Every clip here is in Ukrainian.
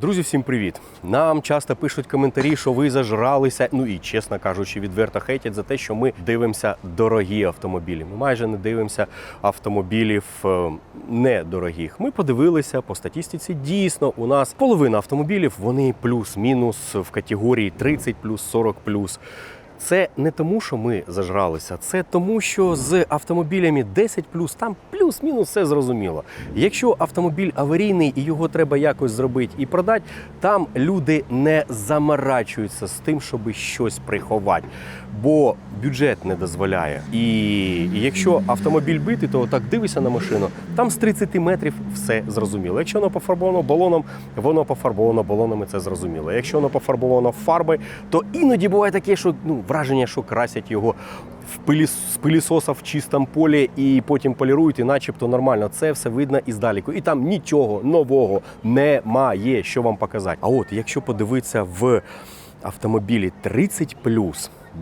Друзі, всім привіт! Нам часто пишуть коментарі, що ви зажралися. Ну і чесно кажучи, відверто хейтять за те, що ми дивимося дорогі автомобілі. Ми майже не дивимося автомобілів е, недорогих. Ми подивилися по статістиці. Дійсно, у нас половина автомобілів вони плюс-мінус в категорії 30 плюс 40 плюс. Це не тому, що ми зажралися, це тому, що з автомобілями 10 там плюс-мінус все зрозуміло. Якщо автомобіль аварійний і його треба якось зробити і продати, там люди не заморачуються з тим, щоб щось приховати, бо бюджет не дозволяє. І якщо автомобіль битий, то так дивишся на машину, там з 30 метрів все зрозуміло. Якщо воно пофарбовано балоном, воно пофарбовано балонами, це зрозуміло. Якщо воно пофарбовано фарбою, то іноді буває таке, що ну враження, що красять його в пилі з пилісоса в чистому полі і потім полірують, і начебто нормально. Це все видно іздалеку. І там нічого нового немає, що вам показати. А от якщо подивитися в автомобілі 30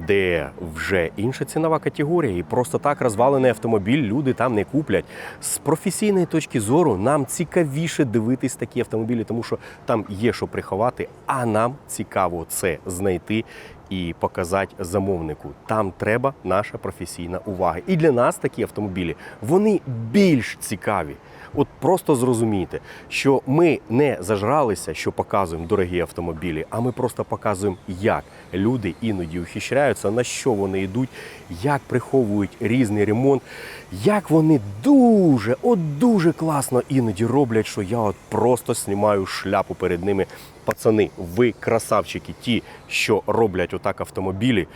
де вже інша цінова категорія, і просто так розвалений автомобіль люди там не куплять. З професійної точки зору нам цікавіше дивитись такі автомобілі, тому що там є що приховати, а нам цікаво це знайти і показати замовнику. Там треба наша професійна увага. І для нас такі автомобілі вони більш цікаві. От просто зрозумійте, що ми не зажралися, що показуємо дорогі автомобілі, а ми просто показуємо, як люди іноді ухищряються, на що вони йдуть, як приховують різний ремонт, як вони дуже, от дуже класно іноді роблять, що я от просто знімаю шляпу перед ними. Пацани, ви красавчики, ті, що роблять отак автомобілі.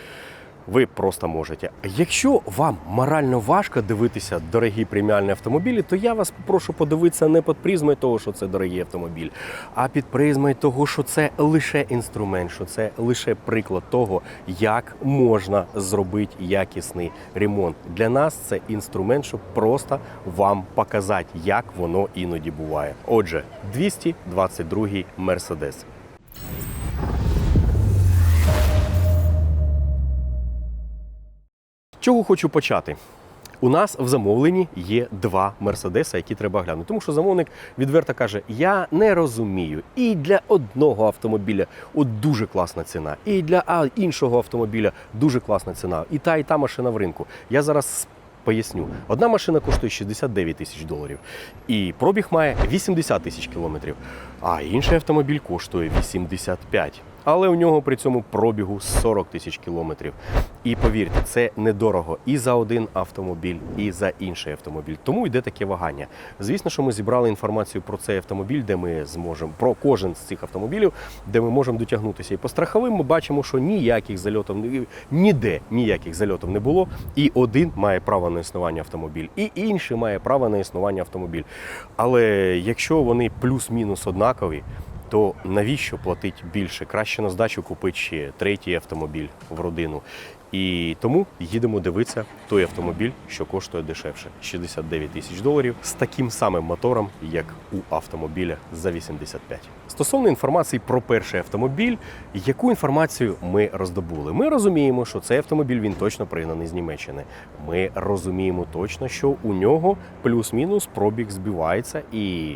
Ви просто можете. Якщо вам морально важко дивитися дорогі преміальні автомобілі, то я вас попрошу подивитися не під призмою того, що це дорогий автомобіль, а під призмою того, що це лише інструмент, що це лише приклад того, як можна зробити якісний ремонт. Для нас це інструмент, щоб просто вам показати, як воно іноді буває. Отже, 222 Мерседес. Чого хочу почати? У нас в замовленні є два мерседеса, які треба глянути. Тому що замовник відверто каже: я не розумію. І для одного автомобіля от дуже класна ціна, і для іншого автомобіля дуже класна ціна. І та, і та машина в ринку. Я зараз. Поясню, одна машина коштує 69 тисяч доларів, і пробіг має 80 тисяч кілометрів, а інший автомобіль коштує 85. Але у нього при цьому пробігу 40 тисяч кілометрів. І повірте, це недорого і за один автомобіль, і за інший автомобіль. Тому йде таке вагання. Звісно, що ми зібрали інформацію про цей автомобіль, де ми зможемо про кожен з цих автомобілів, де ми можемо дотягнутися. І по страховим ми бачимо, що ніяких зальотів ніде ніяких зальотів не було. І один має право на існування автомобіль, і інший має право на існування автомобіль. Але якщо вони плюс-мінус однакові, то навіщо платити більше? Краще на здачу купити ще третій автомобіль в родину. І тому їдемо дивитися той автомобіль, що коштує дешевше 69 тисяч доларів з таким самим мотором, як у автомобіля за 85. Стосовно інформації про перший автомобіль, яку інформацію ми роздобули? Ми розуміємо, що цей автомобіль він точно пригнаний з Німеччини. Ми розуміємо точно, що у нього плюс-мінус пробіг збивається, і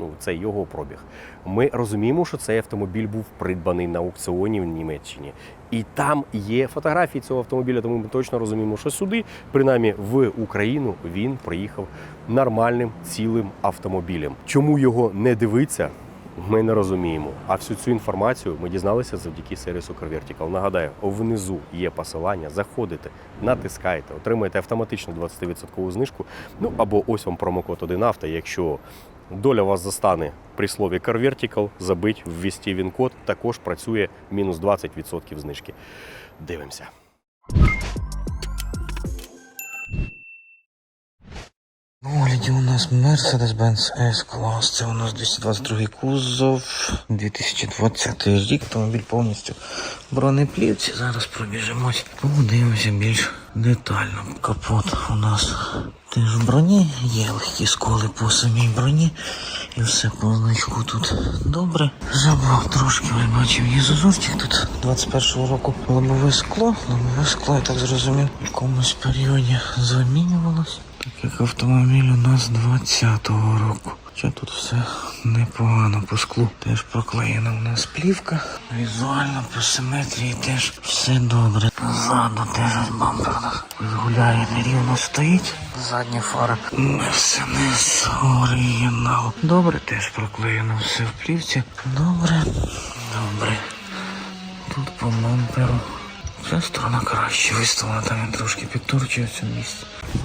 ну це його пробіг. Ми розуміємо, що цей автомобіль був придбаний на аукціоні в Німеччині. І там є фотографії цього автомобіля, тому ми точно розуміємо, що сюди, принаймні в Україну, він приїхав нормальним цілим автомобілем. Чому його не дивиться? Ми не розуміємо. А всю цю інформацію ми дізналися завдяки сервісу CarVertical. Нагадаю, внизу є посилання. Заходите, натискаєте, отримаєте автоматичну 20% знижку. Ну або ось вам промокод 1 авто. Якщо доля вас застане при слові CarVertical, забить, ввести він код, також працює мінус 20% знижки. Дивимося. На огляді у нас Mercedes-Benz S-Class. Це у нас 222 кузов, 2020 рік. Автомобіль повністю бронеплівці. Зараз пробіжимось. Подивимося більш детально. Капот у нас теж в броні. Є легкі сколи по самій броні. І все по значку тут добре. Забув трошки, ви бачив є зазорчик тут 21-го року. Лобове скло. Лобове скло, я так зрозумів, в якомусь періоді замінювалось. Так як автомобіль у нас 20-го року. Хоча тут все непогано по склу. Теж проклеєна у нас плівка. Візуально по симетрії теж все добре. Ззаду теж ось бампер у нас гуляє нерівно стоїть. Задня фара Мерседес оригінал. Добре, теж проклеєно все в плівці. Добре, добре. Тут по бамперу. Ця сторона краще виставлена, там він трошки підторчує в цьому.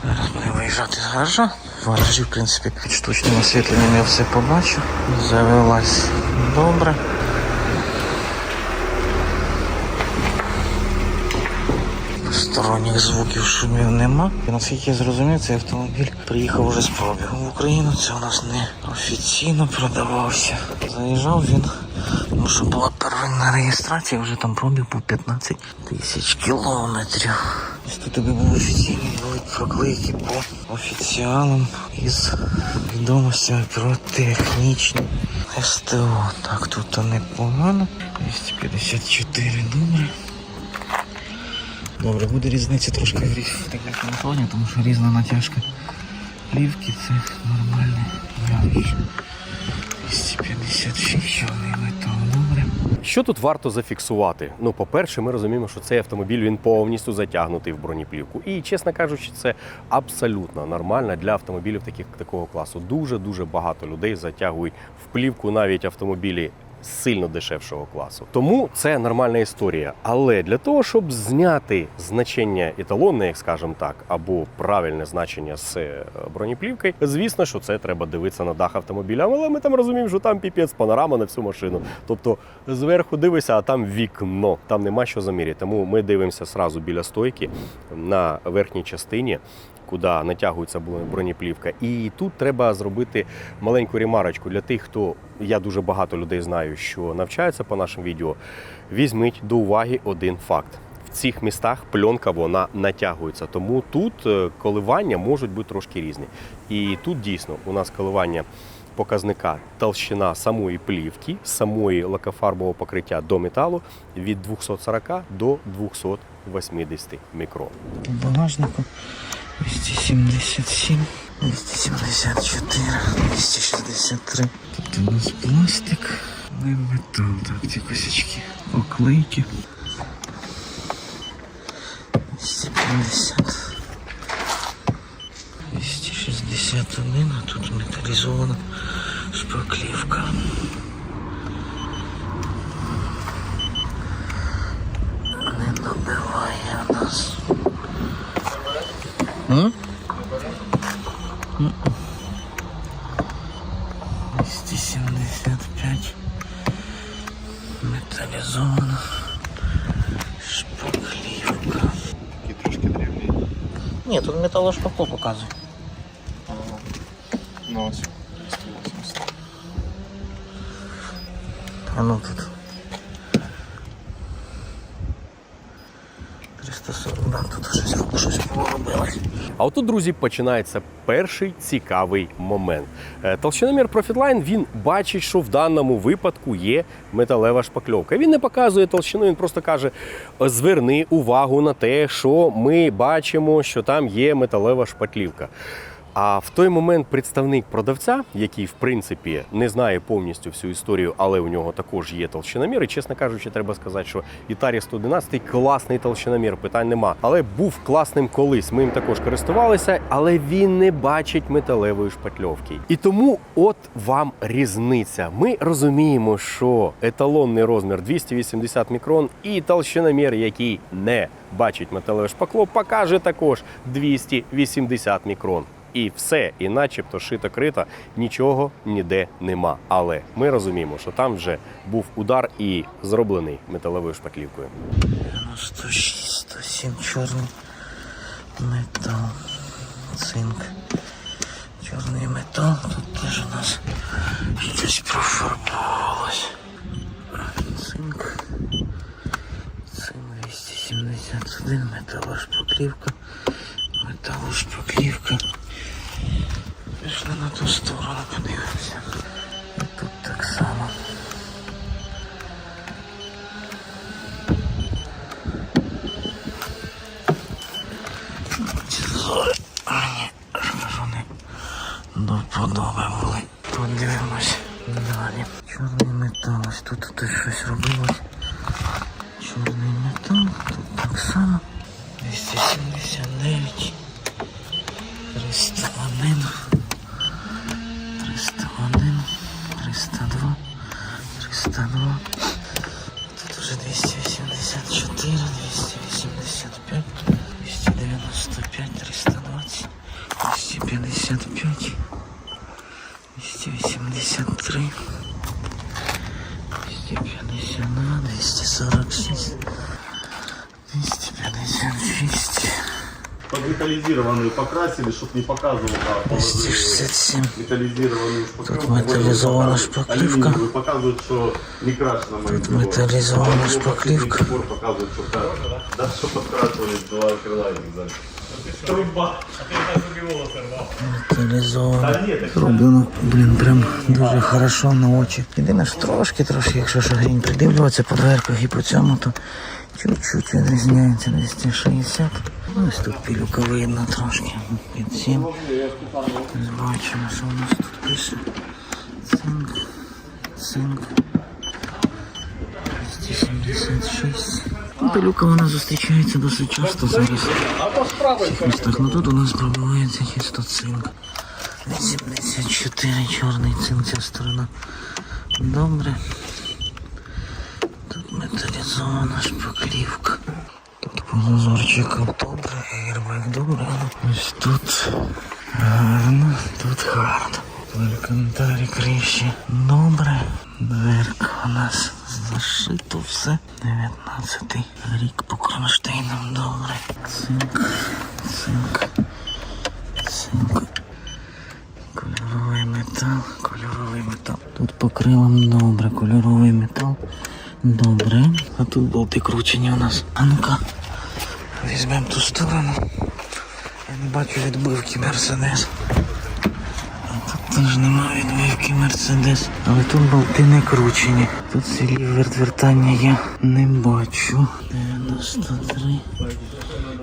Зараз будемо виїжджати з гаража. В гаражі, в принципі, під штучним освітленням я все побачу. Завелась добре. Сторонніх звуків шумів нема. І наскільки я зрозумів, цей автомобіль приїхав уже з пробігом в Україну. Це у нас не офіційно продавався. Заїжджав він, тому що була первинна реєстрація, вже там пробіг був 15 тисяч кілометрів. Тут тобі був офіційний будуть по офіціалам із відомостями про технічні СТО. Так, тут непогано. 254 добре. Добре, буде різниця трошки в різ- в тому що різна натяжка плівки це нормальне явище. 256 чорний метал, добре. Що тут варто зафіксувати? Ну, по-перше, ми розуміємо, що цей автомобіль він повністю затягнутий в бронеплівку. І, чесно кажучи, це абсолютно нормально для автомобілів таких, такого класу. Дуже дуже багато людей затягують в плівку навіть автомобілі. Сильно дешевшого класу, тому це нормальна історія. Але для того, щоб зняти значення еталонне, як скажемо так, або правильне значення з е, бронеплівкою, звісно, що це треба дивитися на дах автомобіля. Але ми там розуміємо, що там піпець панорама на всю машину. Тобто зверху дивишся, а там вікно, там нема що заміряти. Тому ми дивимося сразу біля стойки на верхній частині. Куди натягується бронеплівка. І тут треба зробити маленьку ремарочку для тих, хто я дуже багато людей знаю, що навчаються по нашим відео. Візьміть до уваги один факт. В цих містах пленка вона натягується, тому тут е, коливання можуть бути трошки різні. І тут дійсно у нас коливання показника толщина самої плівки, самої лакофарбового покриття до металу від 240 до 280 мікрон. У багажнику 277, 274, 263. Тут у нас пластик, не метал, так, ці косячки, оклейки. 250. 261, а тут металізована шпаклівка. Не добиває нас. М? М. 275 металізована шпаклівка. Такі трошки древні. Ні, тут металошпакло показує. Ну ось 180. А ну тут. 340, да, тут щось, щось поробили. А отут, друзі, починається перший цікавий момент. Е, Толщиномір Profitline він бачить, що в даному випадку є металева шпакльовка. Він не показує толщину, він просто каже: зверни увагу на те, що ми бачимо, що там є металева шпаклівка. А в той момент представник продавця, який в принципі не знає повністю всю історію, але у нього також є толщиномір. І чесно кажучи, треба сказати, що Ітарі 111 класний толщиномір, питань нема. Але був класним колись. Ми їм також користувалися, але він не бачить металевої шпатльовки. І тому, от вам різниця. Ми розуміємо, що еталонний розмір 280 мікрон і толщиномір, який не бачить металеве шпакло, покаже також 280 мікрон. І все, і начебто шито крито, нічого ніде нема. Але ми розуміємо, що там вже був удар і зроблений металевою шпаклівкою. 96, 107 чорний метал, цинк, чорний метал. Тут теж у нас щось профарбовалось. Цинк, цинк 271, металошпаклівка, металошпаклівка. Пішли на ту сторону, подивимося. Тут так само. Ані, що ж вони доподоби були. Подивимось. Далі. Чорний метал, ось тут, тут щось робить. Подметаллизированные покрасили, чтобы не показывал, а положили 267. металлизированную шпаклевку. Тут металлизована Вот, шпаклівка. алюминиевую, показывают, что не крашено Тут металлизована шпаклівка. Показывают, что так. Да, что подкрашивали два крыла и так далее. Труба. Металізовано. Да нет, так Зроблено, блін, прям дуже хорошо на очі. Єдине ж трошки, трошки, якщо шагрінь придивлюватися по дверках і по цьому, то чуть-чуть відрізняється 260. Ось тут пілюка видно трошки. Під 7. Бачимо, що у нас тут пише. Цинк. Цинк. 276. Ну, пилюка вона зустрічається досить часто зараз. Містах. Ну тут у нас пробивається чисто цинк. 84 чорний цинк ця сторона. Добре. Тут металізована шпаклівка. Тут добре, аербек добре. Ось тут гарно, тут гарно. Алькантарі криші добре. Дверка у нас зашито все. 19 рік по кронштейнам добре. Цинк, цинк, цинк. Кольоровий метал, кольоровий метал. Тут по крилам добре, кольоровий метал. Добре. А тут болти кручені у нас. А ну-ка, візьмемо ту сторону. Я не бачу відбивки Мерседес. Тут теж немає відбивки Мерседес. Але тут болти не кручені. Тут слів вертвертання я не бачу. 93.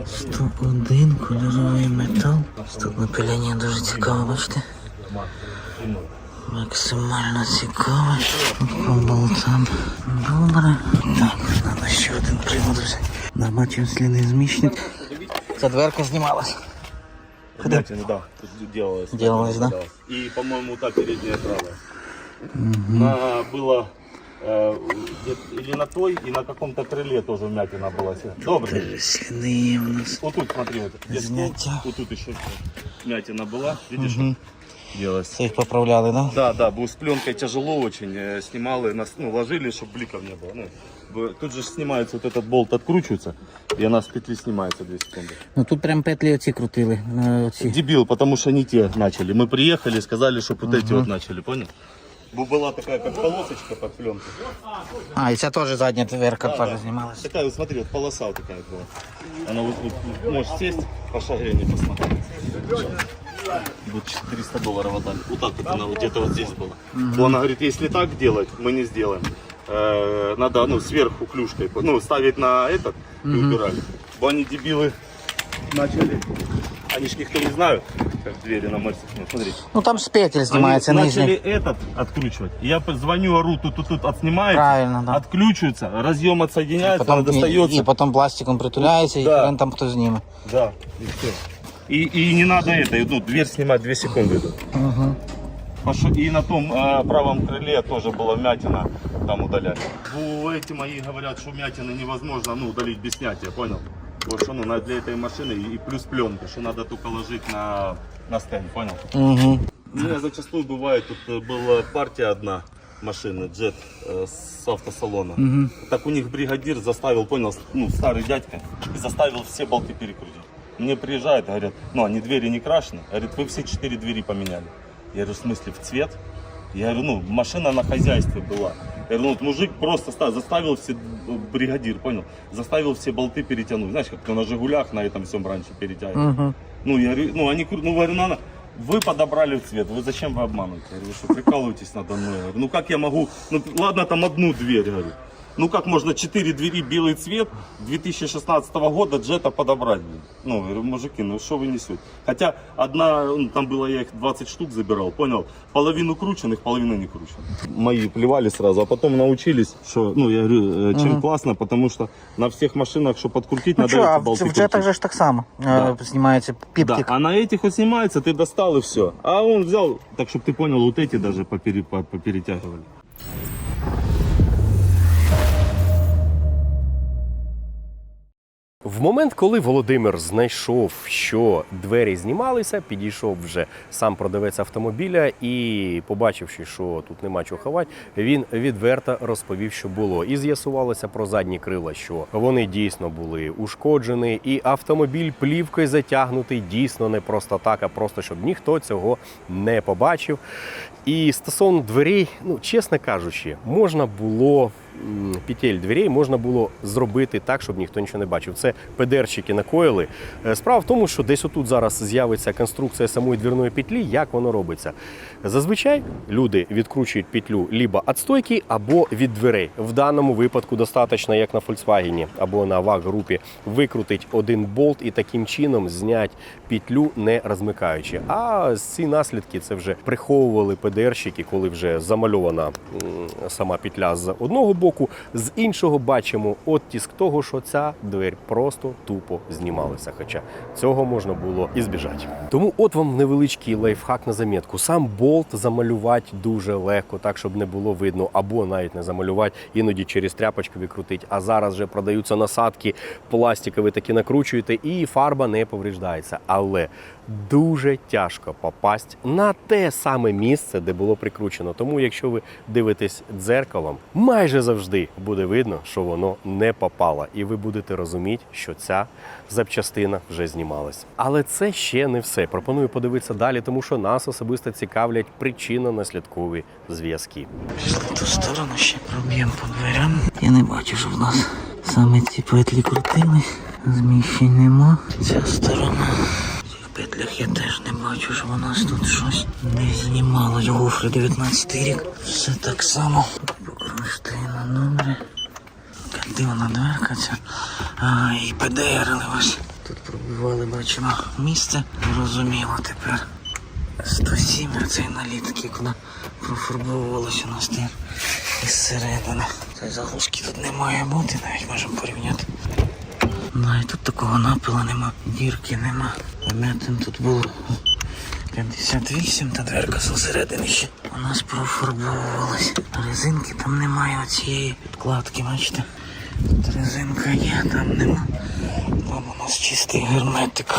101 кольоровий метал. Тут напиляння дуже цікаво, бачите? Максимально цікаво. По болтам. Добре. Так, треба ще один привод взяти. Набачив сліди зміщник. Ця дверка знімалась. Вмятина, да, тут делалось. Делалось, да? И, по-моему, та передняя правая. На, было э, где- или на той, и на каком-то крыле тоже вмятина была. Добрый. Сліди є у нас. Вот тут, смотри, вот, где стол, Знятие. вот тут еще вмятина была. Видишь, делалось. Це їх поправляли, да? Да, да, был с пленкой тяжело очень. э, Снимали, нас, ну, ложили, чтобы бликов не было. Ну, б- тут же снимается вот этот болт, откручивается, и она с петли снимается 2 секунды. Ну тут прям петлі оці крутили. е, Оці. Дебил, потому что не те начали. Мы приехали, сказали, что вот эти вот начали, понял? Бу- Была такая, как полосочка под пленкой. А, і ця теж задня дверка теж знімалась. Такая, вот смотри, вот полоса вот такая вот была. Она вот, вот можешь сесть, по шагрене посмотреть. Вот 400 долларов отдали. Вот так вот она вот где-то вот здесь была. Она говорит, если так делать, мы не сделаем. Э, надо, ну, сверху клюшкой, ну, ставить на этот и убирали. Бо они дебилы начали. Они ж никто не знают, как двери на Мерсе. Ну, смотри. Ну там з петель знімається Они нижня. начали этот откручивать. Я звоню, ору, тут, тут, тут отснимается. Правильно, да. Откручивается, разъем отсоединяется, Потім, она достается. і, і потім пластиком притуляється, Да. і хрен там хто зніме. Да, и все. И, и не надо это, ну, дверь снимать 2 секунды. идут. Пош- И на том э, правом крыле тоже была вмятина, там удалять. У эти мои говорят, что вмятины невозможно ну, удалить без снятия, понял? Вот что ну, для этой машины и плюс пленка, что надо только ложить на, на стенд, понял? Угу. У меня зачастую бывает, тут э, была партия одна машины, джет э, с автосалона. Так у них бригадир заставил, понял, ну, старый дядька, и заставил все болты перекрутить. Мне приезжают, говорят, ну, они двери не крашены. Говорит, вы все четыре двери поменяли. Я говорю, в смысле, в цвет? Я говорю, ну, машина на хозяйстве была. Я говорю, ну, вот мужик просто ста- заставил все, э, бригадир, понял, заставил все болты перетянуть. Знаешь, как на Жигулях на этом всем раньше перетягивали. Ну, я говорю, ну, они, ну, говорю, она, вы подобрали в цвет, вы зачем вы обманываете? Я говорю, что прикалываетесь надо мной? Я говорю, ну, как я могу, ну, ладно, там одну дверь, говорю. Ну как можно 4 двери белый цвет 2016 года джета подобрать? блин? Ну, я говорю, мужики, ну что вы несете? Хотя одна, ну, там было, я их 20 штук забирал, понял? Половину крученных, половину не крученных. Мои плевали сразу, а потом научились, что, ну, я говорю, э, чем классно, потому что на всех машинах, чтобы подкрутить, Ну надо що, а эти в, болты в джетах крутить. же ж так само е, Да. знімаються піпки. Да, а на этих вот снимается, ты достал и все. А он взял, так чтобы ты понял, вот эти даже попере- по- поперетягивали. В момент, коли Володимир знайшов, що двері знімалися, підійшов вже сам продавець автомобіля і, побачивши, що тут нема чого ховати, він відверто розповів, що було. І з'ясувалося про задні крила, що вони дійсно були ушкоджені, і автомобіль плівкою затягнутий дійсно не просто так, а просто щоб ніхто цього не побачив. І стосовно дверей, ну чесно кажучи, можна було петель дверей можна було зробити так, щоб ніхто нічого не бачив. Це ПДРчики накоїли. Е, Справа в тому, що десь отут зараз з'явиться конструкція самої двірної петлі. Як воно робиться? Зазвичай люди відкручують петлю либо від стойки, або від дверей. В даному випадку достатньо, як на Volkswagen або на ВАГ-групі, викрутить один болт і таким чином зняти петлю не розмикаючи. А ці наслідки це вже приховували ПДРщики, коли вже замальована сама петля з одного боку, з іншого бачимо оттиск того, що ця двері просто тупо знімалася. Хоча цього можна було і збіжати. Тому от вам невеличкий лайфхак на замітку. Сам болт замалювати дуже легко, так щоб не було видно, або навіть не замалювати, іноді через тряпочку відкрутить. А зараз вже продаються насадки пластикові, такі накручуєте, і фарба не повреждається. Але дуже тяжко попасть на те саме місце, де було прикручено. Тому, якщо ви дивитесь дзеркалом, майже завжди буде видно, що воно не попало, і ви будете розуміти, що ця запчастина вже знімалась. Але це ще не все. Пропоную подивитися далі, тому що нас особисто цікавлять причинно-наслідкові зв'язки. В ту сторону ще проб'ємо по дверям. Я не бачу, що в нас саме ці петлі крутили. Зміщень нема. Ця сторона. Петлях я теж не бачу, що у нас тут щось не знімало. Гофри 19 рік. Все так само. Номери. Де вона дверка ця? А, і ПДРили ось. Тут пробивали, бачимо, місце. Зрозуміло тепер. 107 цей наліт, як вона профарбовувалася у нас із середини. Цієї заглушки тут не має бути, навіть можемо порівняти. Ну і тут такого напила нема, дірки нема. Пам'ятаємо, тут було 58, та дверка зсередини ще у нас профарбовувалась. Резинки там немає оцієї підкладки, бачите? Тут резинка є, там нема. Там у нас чистий герметик.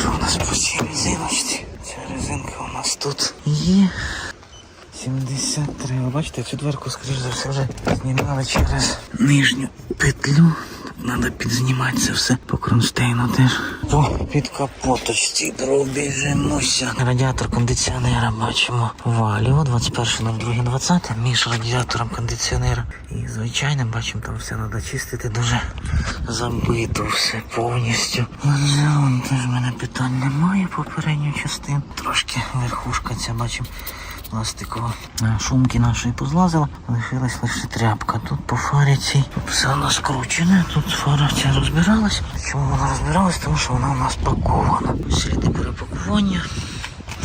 Що у нас по цій резиночці? Ця резинка у нас тут є. 73. Ви бачите, цю дверку, скоріш за все, вже знімали через нижню петлю. Треба підзнімати це все по кронштейну теж. По підкапоточці пробіжимося. Радіатор кондиціонера бачимо валіо 21.02.20 між радіатором кондиціонера і звичайним бачимо, там все треба чистити дуже забито все повністю. Вон теж в мене питань немає попередньої частини. Трошки верхушка ця бачимо пластикова. Е, Шумки нашої позлазила, лишилась лише тряпка. Тут по фарі цій все у нас. Тут фара ця розбиралась. Чому вона розбиралась? Тому що вона у нас пакована. Сліди перепакування.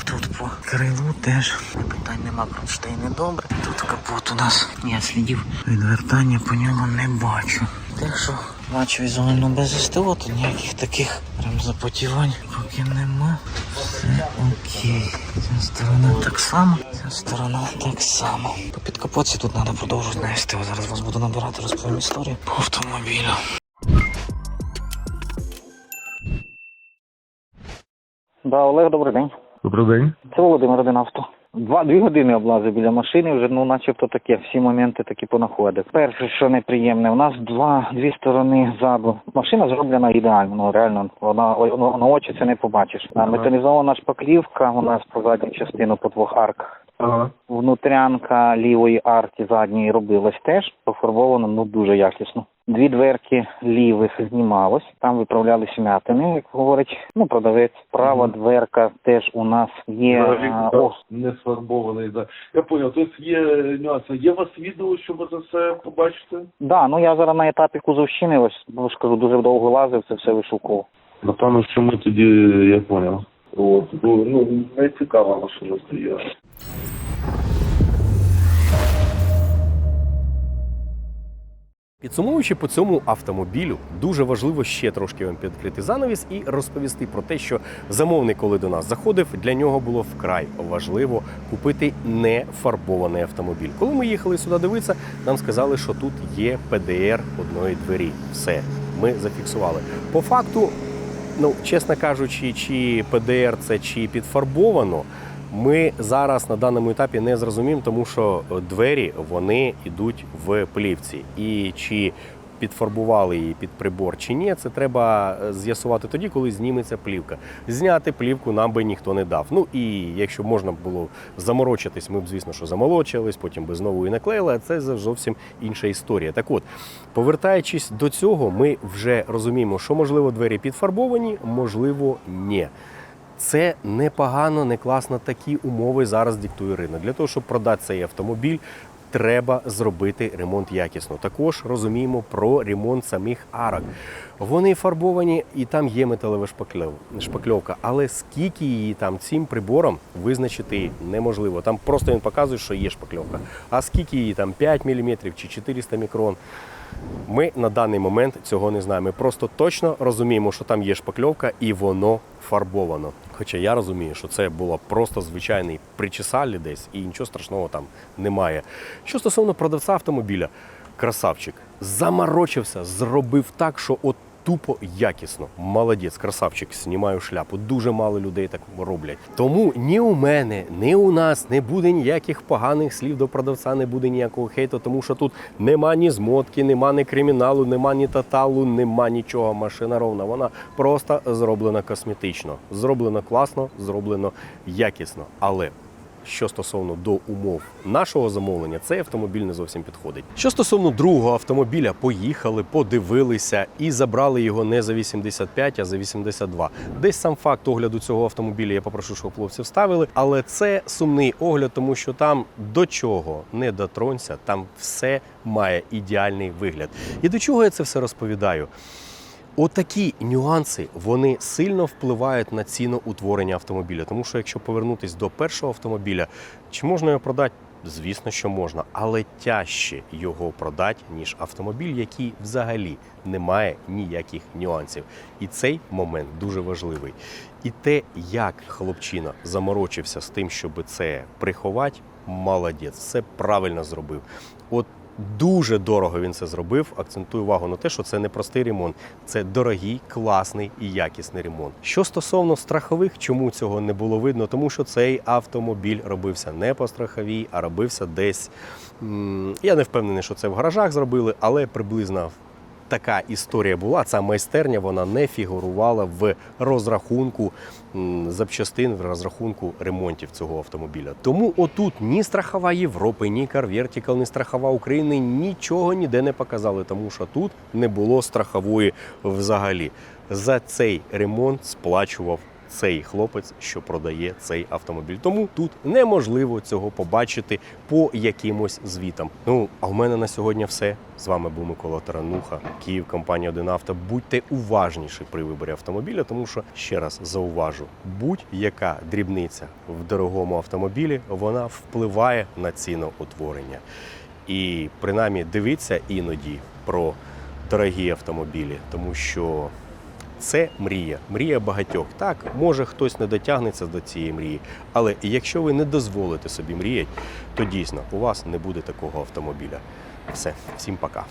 Тут по крилу теж питань нема, кронштейни добре. Тут капот у нас. Я слідів відвертання по ньому не бачу. Так що бачу візуально без СТО, тут ніяких таких прям запотівань поки нема. Все окей. Ця сторона так само, ця сторона так само. По підкапотці тут треба продовжувати на СТО. Зараз вас буду набирати, розповім історію по автомобілю. Да, Олег, добрий день. Добрий день. Це Володимир один авто. Два дві години облазив біля машини, вже ну начебто таке, всі моменти такі понаходив. Перше, що неприємне, у нас два дві сторони заду. Машина зроблена ідеально, ну реально вона о- на очі це не побачиш. А металізована шпаклівка у нас по задню частину по двох арках. Ага. Внутрянка лівої арки задньої робилась теж пофарбована ну дуже якісно. Дві дверки лівих знімалось, там виправлялися м'ятини, як говорить ну, продавець. Права дверка теж у нас є. А, так, не сфарбований. Да. Я понял, тобто є нюанси. Є у вас відео, щоб це все побачити? Да, ну я зараз на етапі кузовщини, ось ну, скажу, дуже довго лазив, це все вишукував. Напевно, що ми тоді, я понял. От, бо, ну, не цікава машина стояла. Підсумовуючи по цьому автомобілю, дуже важливо ще трошки вам підкрити занавіс і розповісти про те, що замовник, коли до нас заходив, для нього було вкрай важливо купити не фарбований автомобіль. Коли ми їхали сюди дивитися, нам сказали, що тут є ПДР одної двері. Все, ми зафіксували. По факту, ну чесно кажучи, чи ПДР це чи підфарбовано. Ми зараз на даному етапі не зрозуміємо, тому що двері вони йдуть в плівці. І чи підфарбували її під прибор чи ні, це треба е, з'ясувати тоді, коли зніметься плівка. Зняти плівку нам би ніхто не дав. Ну і якщо можна було заморочитись, ми б, звісно, що замолочились, потім би знову і наклеїли, а це зовсім інша історія. Так от, повертаючись до цього, ми вже розуміємо, що можливо двері підфарбовані, можливо, ні. Це непогано, не класно. Такі умови зараз диктує ринок. Для того, щоб продати цей автомобіль, треба зробити ремонт якісно. Також розуміємо про ремонт самих арок. Вони фарбовані і там є металева шпакльовка, але скільки її там цим прибором визначити неможливо. Там просто він показує, що є шпакльовка. А скільки її там 5 мм чи 400 мікрон. Ми на даний момент цього не знаємо. Ми просто точно розуміємо, що там є шпакльовка і воно фарбовано. Хоча я розумію, що це було просто звичайний причесалі десь і нічого страшного там немає. Що стосовно продавця автомобіля, красавчик заморочився, зробив так, що от тупо якісно. Молодець, красавчик, знімаю шляпу. Дуже мало людей так роблять. Тому ні у мене, ні у нас не буде ніяких поганих слів до продавця, не буде ніякого хейту, тому що тут нема ні змотки, нема ні криміналу, нема ні тоталу, нема нічого. Машина ровна. Вона просто зроблена косметично. Зроблено класно, зроблено якісно. Але що стосовно до умов нашого замовлення, цей автомобіль не зовсім підходить. Що стосовно другого автомобіля, поїхали, подивилися і забрали його не за 85, а за 82. Десь сам факт огляду цього автомобіля я попрошу, щоб хлопці вставили. Але це сумний огляд, тому що там до чого не дотронься, там все має ідеальний вигляд. І до чого я це все розповідаю? Отакі нюанси вони сильно впливають на ціноутворення автомобіля. Тому що якщо повернутися до першого автомобіля, чи можна його продати? Звісно, що можна, але тяжче його продати, ніж автомобіль, який взагалі не має ніяких нюансів. І цей момент дуже важливий. І те, як хлопчина заморочився з тим, щоб це приховати, молодець, все правильно зробив. От Дуже дорого він це зробив. Акцентую увагу на те, що це не простий ремонт, це дорогий, класний і якісний ремонт. Що стосовно страхових, чому цього не було видно? Тому що цей автомобіль робився не по страховій, а робився десь. Я не впевнений, що це в гаражах зробили, але приблизно така історія була. Ця майстерня вона не фігурувала в розрахунку запчастин, в розрахунку ремонтів цього автомобіля. Тому отут ні страхова Європи, ні карвертікал, ні страхова України нічого ніде не показали, тому що тут не було страхової взагалі. За цей ремонт сплачував цей хлопець, що продає цей автомобіль. Тому тут неможливо цього побачити по якимось звітам. Ну а в мене на сьогодні все. З вами був Микола Тарануха, Київ, компанія «Один авто». Будьте уважніші при виборі автомобіля, тому що ще раз зауважу, будь-яка дрібниця в дорогому автомобілі вона впливає на ціноутворення. І принаймні дивіться іноді про дорогі автомобілі, тому що це мрія, мрія багатьох. Так, може хтось не дотягнеться до цієї мрії, але якщо ви не дозволите собі мріяти, то дійсно у вас не буде такого автомобіля. Все, всім пока.